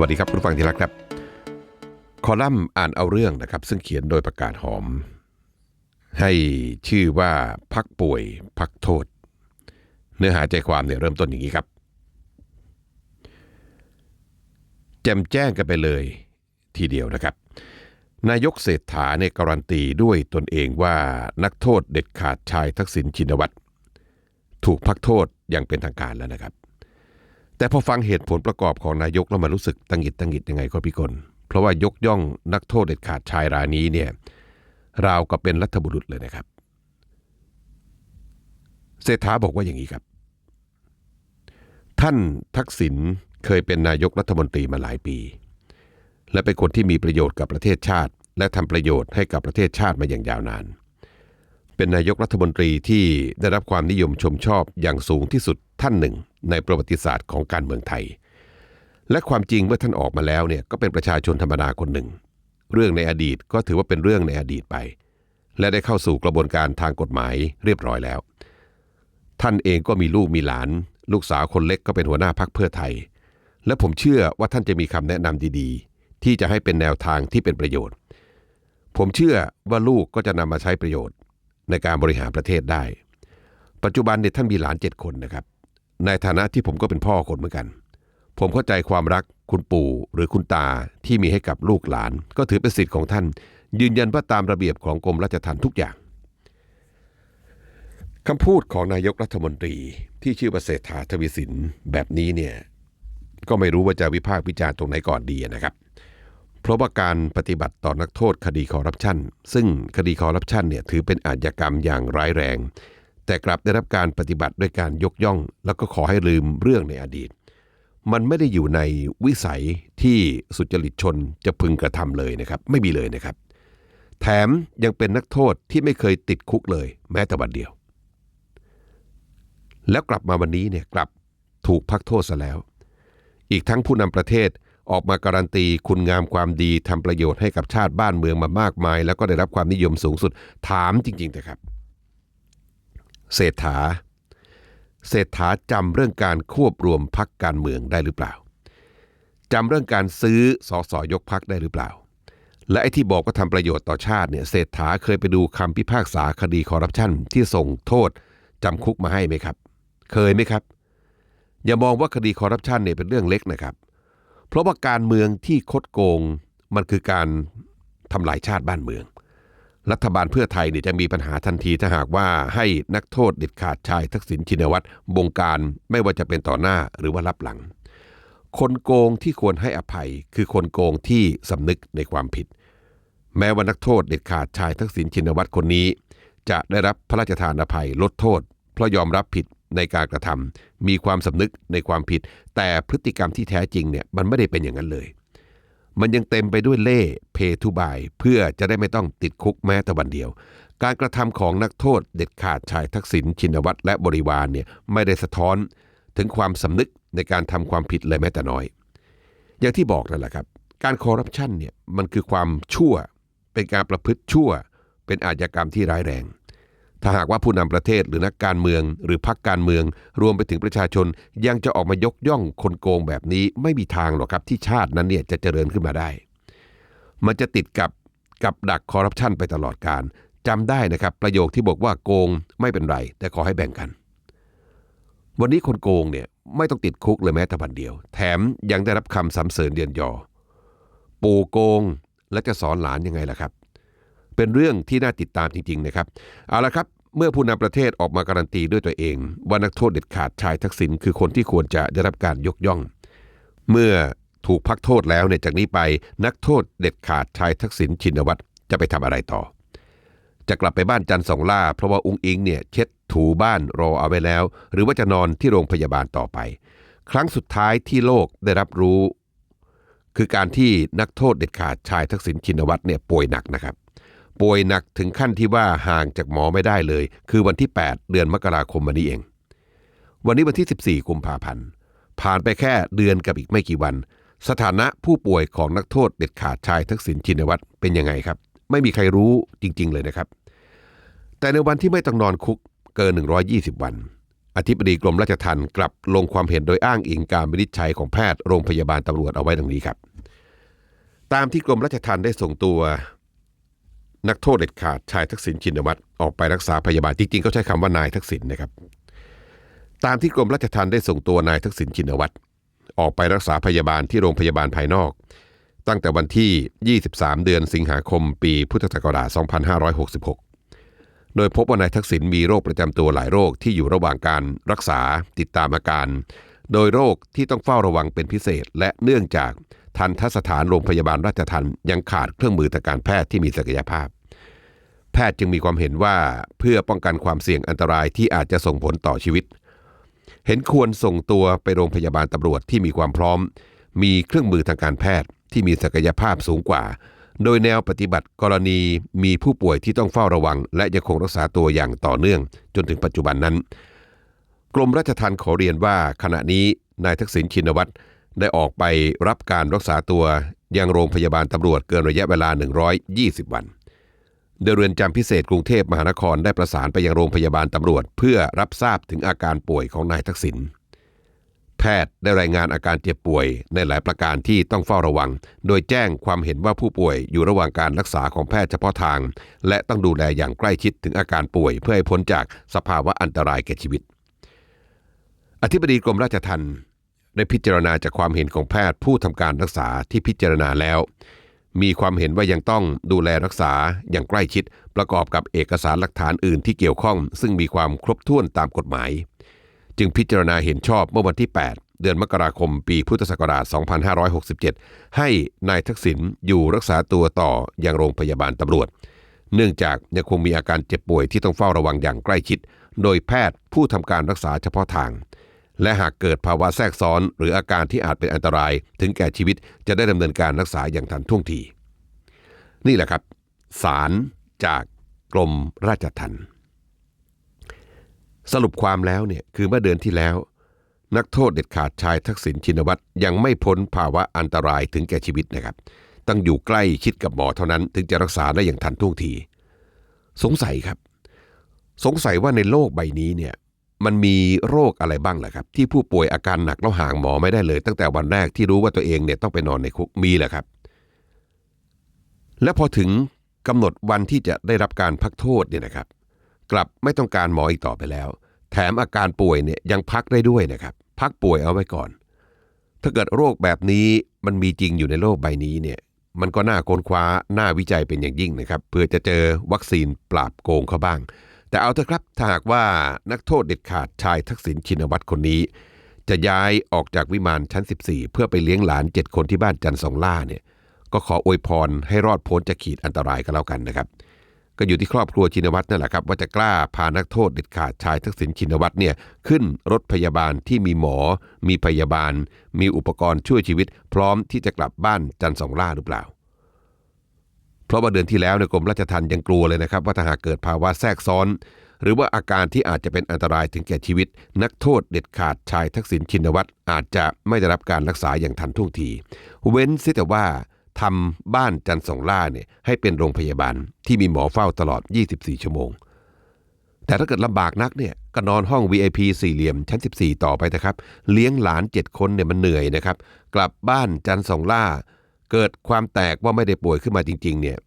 วัสดีครับคุณฟังที่รักครับ คอลัมน์อ่านเอาเรื่องนะครับ ซึ่งเขียนโดยประกาศหอม ให้ชื่อว่าพักป่วยพักโทษ เนื้อหาใจความเนี่ยเริ่มต้นอย่างนี้ครับ แจมแจ้งกันไปเลยทีเดียวนะครับ นายกเศรษฐาเนี่ยการันตีด้วยตนเองว่านักโทษเด็ดขาดชายทักษิณชินวัตรถูกพักโทษอย่างเป็นทางการแล้วนะครับ แต่พอฟังเหตุผลประกอบของนายกแล้วมารู้สึกตังหิดตังหิดยังไงก็พี่กลเพราะว่ายกย่องนักโทษเด็ดขาดชายรายนี้เนี่ยราวกับเป็นรัฐบุรุษเลยนะครับ เศรษฐาบอกว่าอย่างนี้ครับ ท่านทักษิณเคยเป็นนายกรัฐมนตรีมาหลายปี และเป็นคนที่มีประโยชน์กับประเทศชาติ และทำประโยชน์ให้กับประเทศชาติมาอย่างยาวนาน เป็นนายกรัฐมนตรีที่ได้รับความนิยมชมชอบอย่างสูงที่สุดท่านหนึ่ง ในประวัติศาสตร์ของการเมืองไทย และความจริงเมื่อท่านออกมาแล้วเนี่ยก็เป็นประชาชนธรรมดาคนหนึ่ง เรื่องในอดีตก็ถือว่าเป็นเรื่องในอดีตไป และได้เข้าสู่กระบวนการทางกฎหมายเรียบร้อยแล้ว ท่านเองก็มีลูกมีหลาน ลูกสาวคนเล็กก็เป็นหัวหน้าพักเพื่อไทย และผมเชื่อว่าท่านจะมีคำแนะนำดีๆ ที่จะให้เป็นแนวทางที่เป็นประโยชน์ ผมเชื่อว่าลูกก็จะนำมาใช้ประโยชน์ ในการบริหารประเทศได้ ปัจจุบันเนี่ยท่านมีหลานเจ็ดคนนะครับ ในฐานะที่ผมก็เป็นพ่อคนเหมือนกัน ผมเข้าใจความรักคุณปู่หรือคุณตาที่มีให้กับลูกหลาน ก็ถือเป็นสิทธิ์ของท่าน ยืนยันว่าตามระเบียบของกรมราชทัณฑ์ทุกอย่างคำพูดของนายกรัฐมนตรีที่ชื่อว่าเศรษฐาทวีสินแบบนี้เนี่ยก็ไม่รู้ว่าจะวิพากษ์วิจารณ์ตรงไหนก่อนดีนะครับ เพราะว่าการปฏิบัติต่อนักโทษคดีคอร์รัปชันซึ่งคดีคอร์รัปชันเนี่ยถือเป็นอาชญากรรมอย่างร้ายแรง แต่กลับได้รับการปฏิบัติด้วยการยกย่อง แล้วก็ขอให้ลืมเรื่องในอดีต มันไม่ได้อยู่ในวิสัยที่สุจริตชนจะพึงกระทำเลยนะครับ ไม่มีเลยนะครับ แถมยังเป็นนักโทษที่ไม่เคยติดคุกเลย แม้แต่วันเดียว แล้วกลับมาวันนี้เนี่ยกลับถูกพักโทษซะแล้ว อีกทั้งผู้นำประเทศออกมาการันตีคุณงามความดีทำประโยชน์ให้กับชาติบ้านเมืองมามากมาย แล้วก็ได้รับความนิยมสูงสุดถามจริงๆแต่ครับ เศรษฐา เศรษฐาจำเรื่องการควบรวมพักการเมืองได้หรือเปล่าจำเรื่องการซื้อสอสอยกพักได้หรือเปล่า และไอ้ที่บอกว่าทำประโยชน์ต่อชาติเนี่ยเศรษฐาเคยไปดูคำพิพากษาคดีคอร์รัปชันที่ส่งโทษจำคุกมาให้ไหมครับ เคยไหมครับ อย่ามองว่าคดีคอร์รัปชันเนี่ยเป็นเรื่องเล็กนะครับ เพราะว่าการเมืองที่คดโกงมันคือการทำลายชาติบ้านเมือง รัฐบาลเพื่อไทยเนี่ยจะมีปัญหาทันทีถ้าหากว่าให้นักโทษเด็ดขาดชายทักษิณชินวัตรบงการไม่ว่าจะเป็นต่อหน้าหรือว่ารับหลัง คนโกงที่ควรให้อภัยคือคนโกงที่สำนึกในความผิด แม้ว่านักโทษเด็ดขาดชายทักษิณชินวัตรคนนี้ จะได้รับพระราชทานอภัยลดโทษ เพราะยอมรับผิดในการกระทำมีความสำนึกในความผิด แต่พฤติกรรมที่แท้จริงเนี่ยมันไม่ได้เป็นอย่างนั้นเลย มันยังเต็มไปด้วยเล่เพทุบายเพื่อจะได้ไม่ต้องติดคุกแม้แต่วันเดียว การกระทำของนักโทษเด็ดขาดชายทักษิณชินวัตรและบริวารเนี่ยไม่ได้สะท้อนถึงความสำนึกในการทำความผิดเลยแม้แต่น้อย อย่างที่บอกนั่นแหละครับ การคอร์รัปชันเนี่ยมันคือความชั่ว เป็นการประพฤติชั่ว เป็นอาชญากรรมที่ร้ายแรง ถ้าหากว่าผู้นำประเทศหรือนักการเมือง หรือพรรคการเมือง รวมไปถึงประชาชนยังจะออกมายกย่องคนโกงแบบนี้ไม่มีทางหรอกครับที่ชาตินั้นเนี่ยจะเจริญขึ้นมาได้ มันจะติดกับกับดักคอร์รัปชันไปตลอดการจำได้นะครับประโยคที่บอกว่าโกงไม่เป็นไร แต่ขอให้แบ่งกัน วันนี้คนโกงเนี่ยไม่ต้องติดคุกเลยแม้แต่วันเดียว แถมยังได้รับคำสรรเสริญเดียนยอ ปู่โกงและจะสอนหลานยังไงล่ะครับ เป็นเรื่องที่น่าติดตามจริงๆนะครับ เอาละครับ เมื่อผู้นำประเทศออกมาการันตีด้วยตัวเอง ว่านักโทษเด็ดขาดชายทักษิณคือคนที่ควรจะได้รับการยกย่อง เมื่อถูกพักโทษแล้วเนี่ยจากนี้ไปนักโทษเด็ดขาดชายทักษิณชินวัตรจะไปทำอะไรต่อ จะกลับไปบ้านจันทร์สองล่า เพราะว่าอุ้งอิงเนี่ยเช็ดถูบ้านรอเอาไว้แล้ว หรือว่าจะนอนที่โรงพยาบาลต่อไป ครั้งสุดท้ายที่โลกได้รับรู้ คือการที่นักโทษเด็ดขาดชายทักษิณชินวัตรเนี่ยป่วยหนักนะครับ ป่วยหนักถึงขั้นที่ว่าห่างจากหมอไม่ได้เลย คือวันที่ 8 เดือนมกราคมวันนี้เอง วันนี้วันที่ 14กุมภาพันธ์ผ่านไปแค่เดือนกับอีกไม่กี่วัน สถานะผู้ป่วยของนักโทษเด็ดขาดชายทักษิณชินวัตรเป็นยังไงครับ ไม่มีใครรู้จริง ๆ เลยนะครับ แต่ในวันที่ไม่ต้องนอนคุกเกิน 120 วัน อธิบดีกรมราชทัณฑ์กลับลงความเห็นโดยอ้างอิงการวินิจฉัยของแพทย์โรงพยาบาลตำรวจเอาไว้ดังนี้ครับ ตามที่กรมราชทัณฑ์ได้ส่งตัว นักโทษเด็ดขาดชายทักษิณชินวัตรออกไปรักษาพยาบาลจริงๆเขาใช้คำว่านายทักษิณนะครับ ตามที่กรมราชทัณฑ์ได้ส่งตัวนายทักษิณชินวัตรออกไปรักษาพยาบาลที่โรงพยาบาลภายนอก ตั้งแต่วันที่ 23 เดือนสิงหาคม ปีพุทธศักราช 2566 โดยพบว่านายทักษิณมีโรคประจำตัวหลายโรคที่อยู่ระหว่างการรักษาติดตามอาการ โดยโรคที่ต้องเฝ้าระวังเป็นพิเศษ และเนื่องจาก ทันทสถานโรงพยาบาลราชทันยังขาดเครื่องมือทางการแพทย์ที่มีศักยภาพ แพทย์จึงมีความเห็นว่าเพื่อป้องกันความเสี่ยงอันตรายที่อาจจะส่งผลต่อชีวิต เห็นควรส่งตัวไปโรงพยาบาลตำรวจที่มีความพร้อม มีเครื่องมือทางการแพทย์ที่มีศักยภาพสูงกว่า โดยแนวปฏิบัติกรณีมีผู้ป่วยที่ต้องเฝ้าระวัง และยังคงรักษาตัวอย่างต่อเนื่อง จนถึงปัจจุบันนั้น กรมราชทัณฑ์ขอเรียนว่าขณะนี้นายทักษิณชินวัตร ได้ออกไปรับการรักษาตัวยังโรงพยาบาลตำรวจเกินระยะเวลา 120 วันโดยเรือนจำพิเศษกรุงเทพมหานครได้ประสานไปยังโรงพยาบาลตำรวจ เพื่อรับทราบถึงอาการป่วยของนายทักษิณแพทย์ได้รายงานอาการเจ็บป่วยในหลายประการที่ต้องเฝ้าระวัง โดยแจ้งความเห็นว่าผู้ป่วยอยู่ระหว่างการรักษาของแพทย์เฉพาะทาง และต้องดูแลอย่างใกล้ชิดถึงอาการป่วย เพื่อให้พ้นจากสภาวะอันตรายแก่ชีวิต อธิบดีกรมราชทัณฑ์ ได้พิจารณาจากความเห็นของแพทย์ผู้ทำการรักษาที่พิจารณาแล้ว มีความเห็นว่ายังต้องดูแลรักษาอย่างใกล้ชิดประกอบกับเอกสารหลักฐานอื่นที่เกี่ยวข้อง ซึ่งมีความครบถ้วนตามกฎหมาย จึงพิจารณาเห็นชอบเมื่อวันที่ 8 เดือนมกราคมปีพุทธศักราช 2567 ให้นายทักษิณอยู่รักษาตัวต่ออย่างโรงพยาบาลตำรวจ เนื่องจากยังคงมีอาการเจ็บป่วยที่ต้องเฝ้าระวังอย่างใกล้ชิด โดยแพทย์ผู้ทำการรักษาเฉพาะทาง และหากเกิดภาวะแทรกซ้อนหรืออาการที่อาจเป็นอันตราย ถึงแก่ชีวิตจะได้ดำเนินการรักษาอย่างทันท่วงที นี่แหละครับ สารจากกรมราชทัณฑ์สรุปความแล้วเนี่ยคือเมื่อเดือนที่แล้ว นักโทษเด็ดขาดชายทักษิณชินวัตรยังไม่พ้นภาวะอันตรายถึงแก่ชีวิตนะครับ ต้องอยู่ใกล้ชิดกับหมอเท่านั้น ถึงจะรักษาได้อย่างทันท่วงที สงสัยครับ สงสัยว่าในโลกใบนี้เนี่ย มันมีโรคอะไรบ้างล่ะครับ ที่ผู้ป่วยอาการหนักแล้วห่างหมอไม่ได้เลย ตั้งแต่วันแรกที่รู้ว่าตัวเองเนี่ยต้องไปนอนในคุกมีแหละครับ และพอถึงกำหนดวันที่จะได้รับการพักโทษเนี่ยนะครับ กลับไม่ต้องการหมออีกต่อไปแล้ว แถมอาการป่วยเนี่ยยังพักได้ด้วยนะครับ พักป่วยเอาไว้ก่อน ถ้าเกิดโรคแบบนี้มันมีจริงอยู่ในโลกใบนี้เนี่ยมันก็น่าค้นคว้าน่าวิจัยเป็นอย่างยิ่งนะครับ เพื่อจะเจอวัคซีนปราบโกงเขาบ้าง แต่เอาเถอะครับถ้าหากว่านักโทษเด็ดขาดชายทักษิณชินวัตรคนนี้ จะย้ายออกจากวิมานชั้น 14 เพื่อไปเลี้ยงหลาน 7 คนที่บ้านจันทร์สองล่าเนี่ยก็ขออวยพรให้รอดพ้นจากขีดอันตรายก็แล้วกันนะครับ ก็อยู่ที่ครอบครัวชินวัตรนั่นแหละครับ ว่าจะกล้าพานักโทษเด็ดขาดชายทักษิณชินวัตรเนี่ยขึ้นรถพยาบาลที่มีหมอ มีพยาบาล มีอุปกรณ์ช่วยชีวิต พร้อมที่จะกลับบ้านจันทร์สองล่าหรือเปล่า เพราะว่าเดือนที่แล้วในกรมราชทัณฑ์ยังกลัวเลยนะครับว่าถ้าหากเกิดภาวะแทรกซ้อน หรือว่าอาการที่อาจจะเป็นอันตรายถึงแก่ชีวิต นักโทษเด็ดขาดชายทักษิณชินวัตรอาจจะไม่ได้รับการรักษาอย่างทันท่วงที เว้นเสียแต่ว่าทำบ้านจันทร์สองล่าเนี่ยให้เป็นโรงพยาบาลที่มีหมอเฝ้าตลอด 24 ชั่วโมง แต่ถ้าเกิดลำบากนักเนี่ยก็นอนห้อง VIP สี่เหลี่ยมชั้น 14 ต่อไปนะครับ เลี้ยงหลาน 7 คนเนี่ยมันเหนื่อยนะครับ กลับบ้านจันทร์สองล่า เกิดความแตกว่าไม่ได้ป่วยขึ้นมาจริง ๆ เนี่ย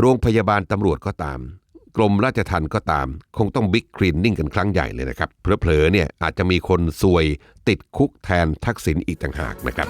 โรงพยาบาลตำรวจก็ตาม กรมราชทัณฑ์ก็ตาม คงต้องบิ๊กคลีนนิ่งกันครั้งใหญ่เลยนะครับ เผลอๆเนี่ยอาจจะมีคนซวยติดคุกแทนทักษิณอีกต่างหากนะครับ